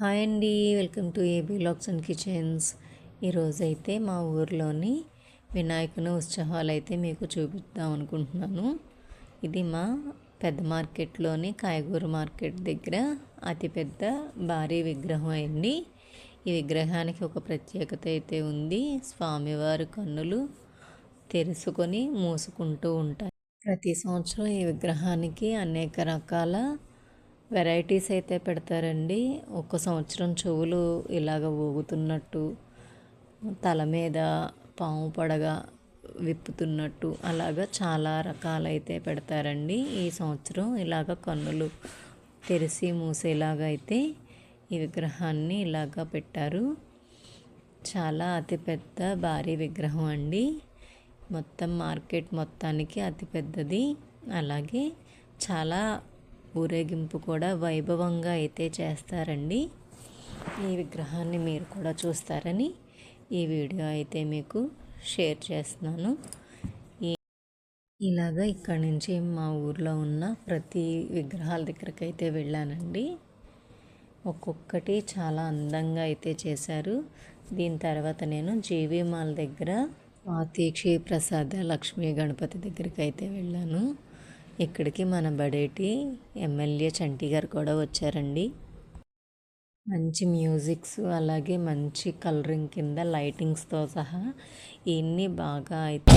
Hi అండి. Welcome to A B locks and kitchens. ఈరోజైతే మా ఊర్లోని వినాయకుని ఉత్సవాలు అయితే మీకు చూపిద్దాం అనుకుంటున్నాను. ఇది మా పెద్ద మార్కెట్లోని కాయగూర మార్కెట్ దగ్గర అతిపెద్ద భారీ విగ్రహం అయింది ఈ విగ్రహానికి ఒక ప్రత్యేకత అయితే ఉంది. స్వామివారి కన్నులు తెరుచుకొని మూసుకుంటూ ఉంటాయి. ప్రతి సంవత్సరం ఈ విగ్రహానికి అనేక రకాల వెరైటీస్ అయితే పెడతారండి. ఒక సంవత్సరం చెవులు ఇలాగ ఊగుతున్నట్టు తల మీద పాము పడగ విప్పుతున్నట్టు అలాగా చాలా రకాలైతే పెడతారండి. ఈ సంవత్సరం ఇలాగ కన్నులు తెరిసి మూసేలాగా అయితే ఈ విగ్రహాన్ని ఇలాగా పెట్టారు. చాలా అతిపెద్ద భారీ విగ్రహం అండి. మొత్తం మార్కెట్ మొత్తానికి అతిపెద్దది. అలాగే చాలా ఊరేగింపు కూడా వైభవంగా అయితే చేస్తారండి. ఈ విగ్రహాన్ని మీరు కూడా చూస్తారని ఈ వీడియో అయితే మీకు షేర్ చేస్తున్నాను. ఇలాగ ఇలాగా ఇక్కడ నుంచి మా ఊర్లో ఉన్న ప్రతి విగ్రహాల దగ్గరికి అయితే వెళ్ళానండి. ఒక్కొక్కటి చాలా అందంగా అయితే చేశారు. దీని తర్వాత నేను జీవి మాల్ దగ్గర తీక్షి ప్రసాద లక్ష్మీ గణపతి దగ్గరికి అయితే వెళ్ళాను. ఇక్కడికి మన బడేటి ఎమ్మెల్యే చంటి గారు కూడా వచ్చారండి. మంచి మ్యూజిక్స్ అలాగే మంచి కలరింగ్ కింద లైటింగ్స్తో సహా ఇన్ని బాగా అయితే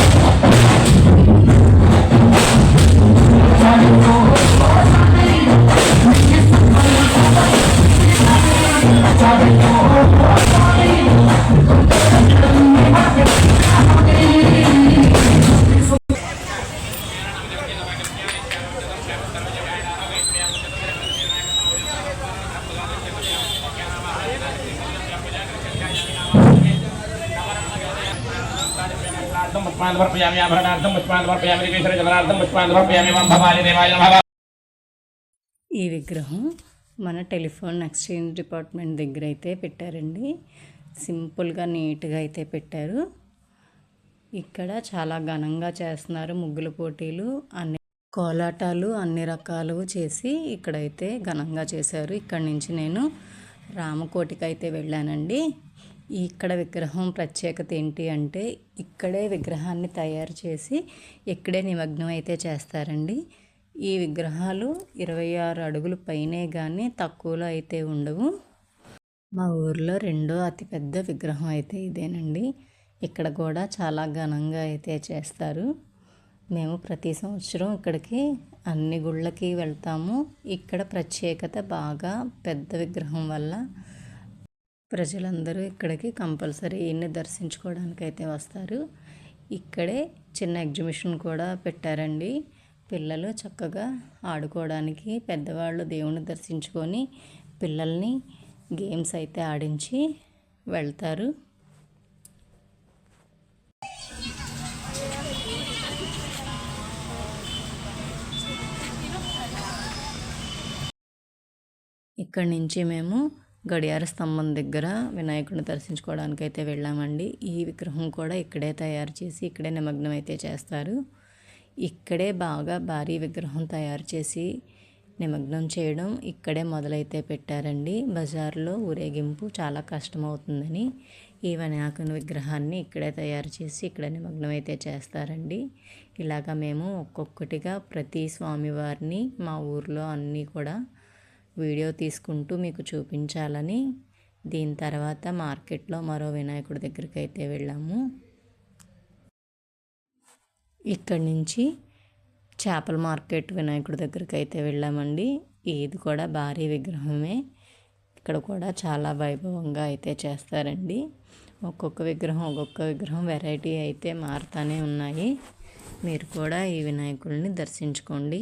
సమర్పయామి ఆభరణార్థం పుష్పాన్ని సమర్పయామి దివేశ్వర జలనార్థం పుష్పాన్ని సమర్పయామి ఈ విగ్రహం మన టెలిఫోన్ ఎక్స్చేంజ్ డిపార్ట్మెంట్ దగ్గర అయితే పెట్టారండి. సింపుల్గా నీట్గా అయితే పెట్టారు. ఇక్కడ చాలా ఘనంగా చేస్తున్నారు ముగ్గుల పోటీలు. అన్ని కోలాటాలు అన్ని రకాలు చేసి ఇక్కడైతే ఘనంగా చేశారు. ఇక్కడ నుంచి నేను రామకోటికి అయితే వెళ్ళానండి. ఇక్కడ విగ్రహం ప్రత్యేకత ఏంటి అంటే ఇక్కడే విగ్రహాన్ని తయారు చేసి ఇక్కడే నిమగ్నం అయితే చేస్తారండి. ఈ విగ్రహాలు ఇరవై ఆరు అడుగుల పైనే కానీ తక్కువలో అయితే ఉండవు. మా ఊర్లో రెండో అతిపెద్ద విగ్రహం అయితే ఇదేనండి. ఇక్కడ కూడా చాలా ఘనంగా అయితే చేస్తారు. మేము ప్రతి సంవత్సరం ఇక్కడికి అన్ని గుళ్ళకి వెళ్తాము. ఇక్కడ ప్రత్యేకత బాగా పెద్ద విగ్రహం వల్ల ప్రజలందరూ ఇక్కడికి కంపల్సరీ ఈయన్ని దర్శించుకోవడానికి అయితే వస్తారు. ఇక్కడే చిన్న ఎగ్జిబిషన్ కూడా పెట్టారండి. పిల్లలు చక్కగా ఆడుకోవడానికి పెద్దవాళ్ళు దేవుని దర్శించుకొని పిల్లల్ని గేమ్స్ అయితే ఆడించి వెళ్తారు. ఇక్కడి నుంచి మేము గడియార స్తంభం దగ్గర వినాయకుడిని దర్శించుకోవడానికి అయితే వెళ్ళామండి. ఈ విగ్రహం కూడా ఇక్కడే తయారు చేసి ఇక్కడే నిమగ్నం అయితే చేస్తారు. ఇక్కడే బాగా భారీ విగ్రహం తయారు చేసి నిమగ్నం చేయడం ఇక్కడే మొదలైతే పెట్టారండి. బజార్లో ఊరేగింపు చాలా కష్టమవుతుందని ఈ వినాయకుని విగ్రహాన్ని ఇక్కడే తయారు చేసి ఇక్కడ నిమగ్నం అయితే చేస్తారండి. ఇలాగ మేము ఒక్కొక్కటిగా ప్రతి స్వామివారిని మా ఊర్లో అన్నీ కూడా వీడియో తీసుకుంటూ మీకు చూపించాలని దీని తర్వాత మార్కెట్లో మరో వినాయకుడి దగ్గరికి అయితే వెళ్ళాము. ఇక్కడి నుంచి చేపల మార్కెట్ వినాయకుడి దగ్గరికి అయితే వెళ్ళామండి. ఇది కూడా భారీ విగ్రహమే. ఇక్కడ కూడా చాలా వైభవంగా అయితే చేస్తారండి. ఒక్కొక్క విగ్రహం ఒక్కొక్క విగ్రహం వెరైటీ అయితే మారుతానే ఉన్నాయి. మీరు కూడా ఈ వినాయకుడిని దర్శించుకోండి.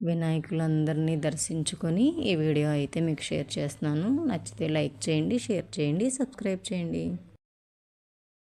వినాయకులందరినీ దర్శించుకొని ఈ వీడియో అయితే మీకు షేర్ చేస్తున్నాను. నచ్చితే లైక్ చేయండి షేర్ చేయండి సబ్స్క్రైబ్ చేయండి.